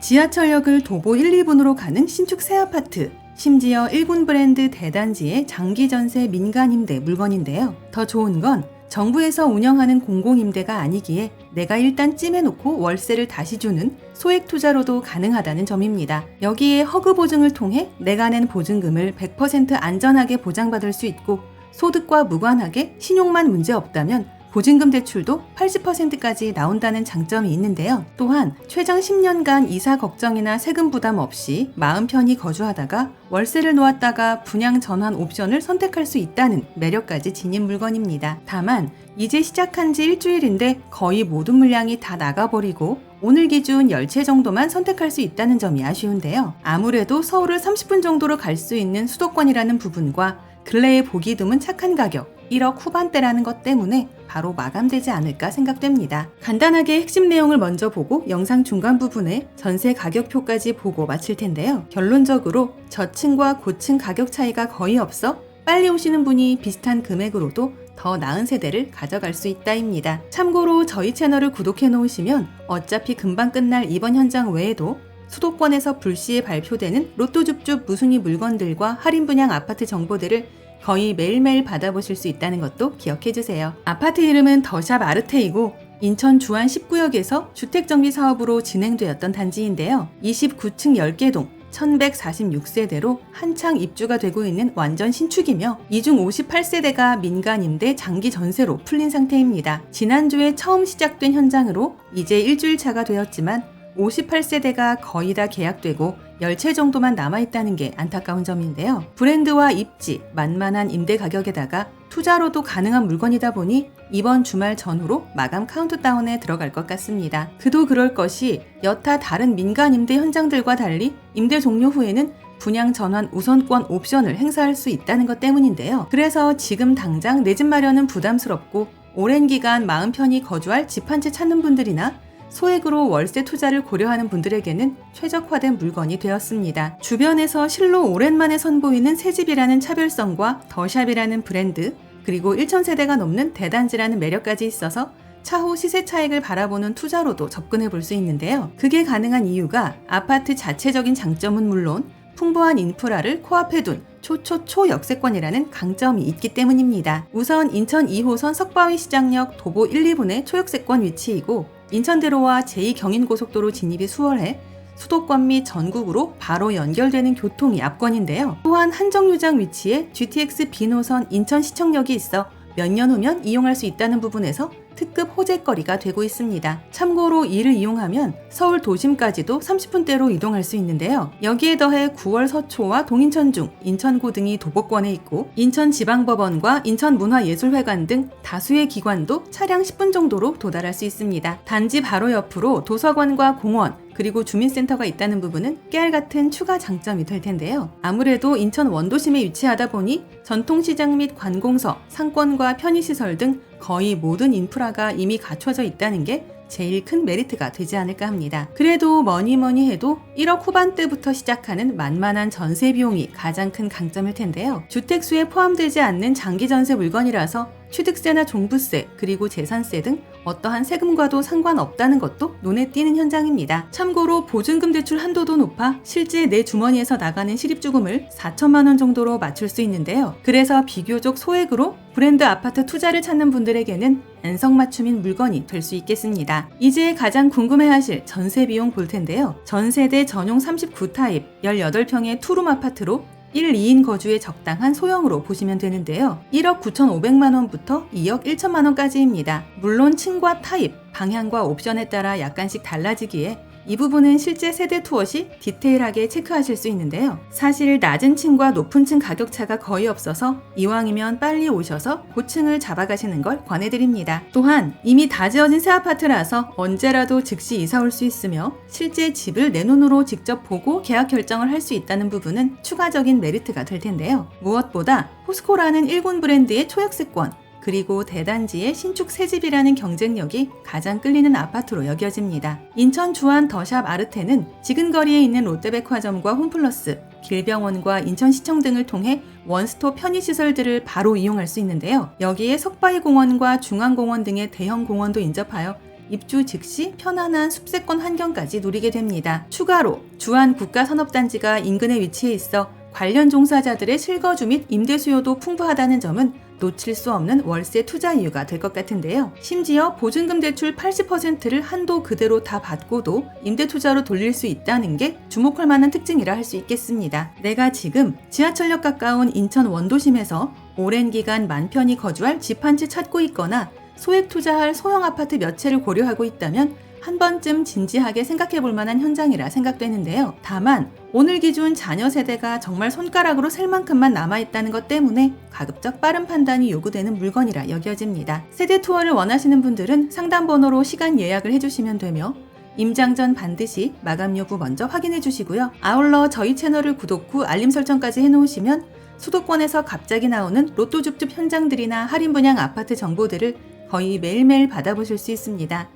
지하철역을 도보 1, 2분으로 가는 신축 새 아파트. 심지어 1군 브랜드 대단지의 장기 전세 민간 임대 물건인데요. 더 좋은 건 정부에서 운영하는 공공임대가 아니기에 내가 일단 찜해놓고 월세를 다시 주는 소액 투자로도 가능하다는 점입니다. 여기에 허그 보증을 통해 내가 낸 보증금을 100% 안전하게 보장받을 수 있고 소득과 무관하게 신용만 문제 없다면 보증금 대출도 80%까지 나온다는 장점이 있는데요. 또한 최장 10년간 이사 걱정이나 세금 부담 없이 마음 편히 거주하다가 월세를 놓았다가 분양 전환 옵션을 선택할 수 있다는 매력까지 지닌 물건입니다. 다만 이제 시작한 지 일주일인데 거의 모든 물량이 다 나가버리고 오늘 기준 10채 정도만 선택할 수 있다는 점이 아쉬운데요. 아무래도 서울을 30분 정도로 갈 수 있는 수도권이라는 부분과 근래에 보기 드문 착한 가격 1억 후반대라는 것 때문에 바로 마감되지 않을까 생각됩니다. 간단하게 핵심 내용을 먼저 보고 영상 중간 부분에 전세 가격표까지 보고 마칠 텐데요. 결론적으로 저층과 고층 가격 차이가 거의 없어 빨리 오시는 분이 비슷한 금액으로도 더 나은 세대를 가져갈 수 있다입니다. 참고로 저희 채널을 구독해 놓으시면 어차피 금방 끝날 이번 현장 외에도 수도권에서 불시에 발표되는 로또 줍줍 무순위 물건들과 할인 분양 아파트 정보들을 거의 매일매일 받아보실 수 있다는 것도 기억해 주세요. 아파트 이름은 더샵 아르테이고 인천 주안 10구역에서 주택정비 사업으로 진행되었던 단지인데요. 29층 10개 동 1146세대로 한창 입주가 되고 있는 완전 신축이며 이 중 58세대가 민간 임대 장기 전세로 풀린 상태입니다. 지난주에 처음 시작된 현장으로 이제 일주일 차가 되었지만 58세대가 거의 다 계약되고 10채 정도만 남아있다는 게 안타까운 점인데요. 브랜드와 입지, 만만한 임대 가격에다가 투자로도 가능한 물건이다 보니 이번 주말 전후로 마감 카운트다운에 들어갈 것 같습니다. 그도 그럴 것이 여타 다른 민간 임대 현장들과 달리 임대 종료 후에는 분양 전환 우선권 옵션을 행사할 수 있다는 것 때문인데요. 그래서 지금 당장 내 집 마련은 부담스럽고 오랜 기간 마음 편히 거주할 집 한 채 찾는 분들이나 소액으로 월세 투자를 고려하는 분들에게는 최적화된 물건이 되었습니다. 주변에서 실로 오랜만에 선보이는 새집이라는 차별성과 더샵이라는 브랜드, 그리고 1,000세대가 넘는 대단지라는 매력까지 있어서 차후 시세 차익을 바라보는 투자로도 접근해 볼 수 있는데요. 그게 가능한 이유가 아파트 자체적인 장점은 물론 풍부한 인프라를 코앞에 둔 초초초 역세권이라는 강점이 있기 때문입니다. 우선 인천 2호선 석바위 시장역 도보 1, 2분의 초역세권 위치이고 인천대로와 제2경인고속도로 진입이 수월해 수도권 및 전국으로 바로 연결되는 교통이 압권인데요. 또한 한정류장 위치에 GTX B노선 인천시청역이 있어 몇 년 후면 이용할 수 있다는 부분에서 특급 호재거리가 되고 있습니다. 참고로 이를 이용하면 서울 도심까지도 30분대로 이동할 수 있는데요. 여기에 더해 9월 서초와 동인천 중 인천고 등이 도보권에 있고 인천지방법원과 인천문화예술회관 등 다수의 기관도 차량 10분 정도로 도달할 수 있습니다. 단지 바로 옆으로 도서관과 공원, 그리고 주민센터가 있다는 부분은 깨알 같은 추가 장점이 될 텐데요. 아무래도 인천 원도심에 위치하다 보니 전통시장 및 관공서, 상권과 편의시설 등 거의 모든 인프라가 이미 갖춰져 있다는 게 제일 큰 메리트가 되지 않을까 합니다. 그래도 뭐니 뭐니 해도 1억 후반대부터 시작하는 만만한 전세 비용이 가장 큰 강점일 텐데요. 주택수에 포함되지 않는 장기 전세 물건이라서 취득세나 종부세, 그리고 재산세 등 어떠한 세금과도 상관없다는 것도 눈에 띄는 현장입니다. 참고로 보증금 대출 한도도 높아 실제 내 주머니에서 나가는 실입주금을 4천만 원 정도로 맞출 수 있는데요. 그래서 비교적 소액으로 브랜드 아파트 투자를 찾는 분들에게는 안성맞춤인 물건이 될 수 있겠습니다. 이제 가장 궁금해하실 전세 비용 볼 텐데요. 전세대 전용 39 타입 18평의 투룸 아파트로 1, 2인 거주에 적당한 소형으로 보시면 되는데요. 1억 9,500만 원부터 2억 1천만 원까지입니다. 물론 층과 타입, 방향과 옵션에 따라 약간씩 달라지기에 이 부분은 실제 세대 투어 시 디테일하게 체크하실 수 있는데요. 사실 낮은 층과 높은 층 가격 차가 거의 없어서 이왕이면 빨리 오셔서 고층을 잡아가시는 걸 권해드립니다. 또한 이미 다 지어진 새 아파트라서 언제라도 즉시 이사 올 수 있으며 실제 집을 내 눈으로 직접 보고 계약 결정을 할 수 있다는 부분은 추가적인 메리트가 될 텐데요. 무엇보다 포스코라는 일본 브랜드의 초역세권, 그리고 대단지의 신축 새집이라는 경쟁력이 가장 끌리는 아파트로 여겨집니다. 인천 주안 더샵 아르테는 지근거리에 있는 롯데백화점과 홈플러스, 길병원과 인천시청 등을 통해 원스톱 편의시설들을 바로 이용할 수 있는데요. 여기에 석바위 공원과 중앙공원 등의 대형 공원도 인접하여 입주 즉시 편안한 숲세권 환경까지 누리게 됩니다. 추가로 주한 국가산업단지가 인근에 위치해 있어 관련 종사자들의 실거주 및 임대 수요도 풍부하다는 점은 놓칠 수 없는 월세 투자 이유가 될 것 같은데요. 심지어 보증금 대출 80%를 한도 그대로 다 받고도 임대 투자로 돌릴 수 있다는 게 주목할 만한 특징이라 할 수 있겠습니다. 내가 지금 지하철역 가까운 인천 원도심에서 오랜 기간 만 편히 거주할 집 한 채 찾고 있거나 소액 투자할 소형 아파트 몇 채를 고려하고 있다면 한 번쯤 진지하게 생각해 볼 만한 현장이라 생각되는데요. 다만 오늘 기준 자녀 세대가 정말 손가락으로 셀 만큼만 남아있다는 것 때문에 가급적 빠른 판단이 요구되는 물건이라 여겨집니다. 세대 투어를 원하시는 분들은 상담 번호로 시간 예약을 해주시면 되며 임장 전 반드시 마감 여부 먼저 확인해 주시고요. 아울러 저희 채널을 구독 후 알림 설정까지 해놓으시면 수도권에서 갑자기 나오는 로또 줍줍 현장들이나 할인 분양 아파트 정보들을 거의 매일매일 받아보실 수 있습니다.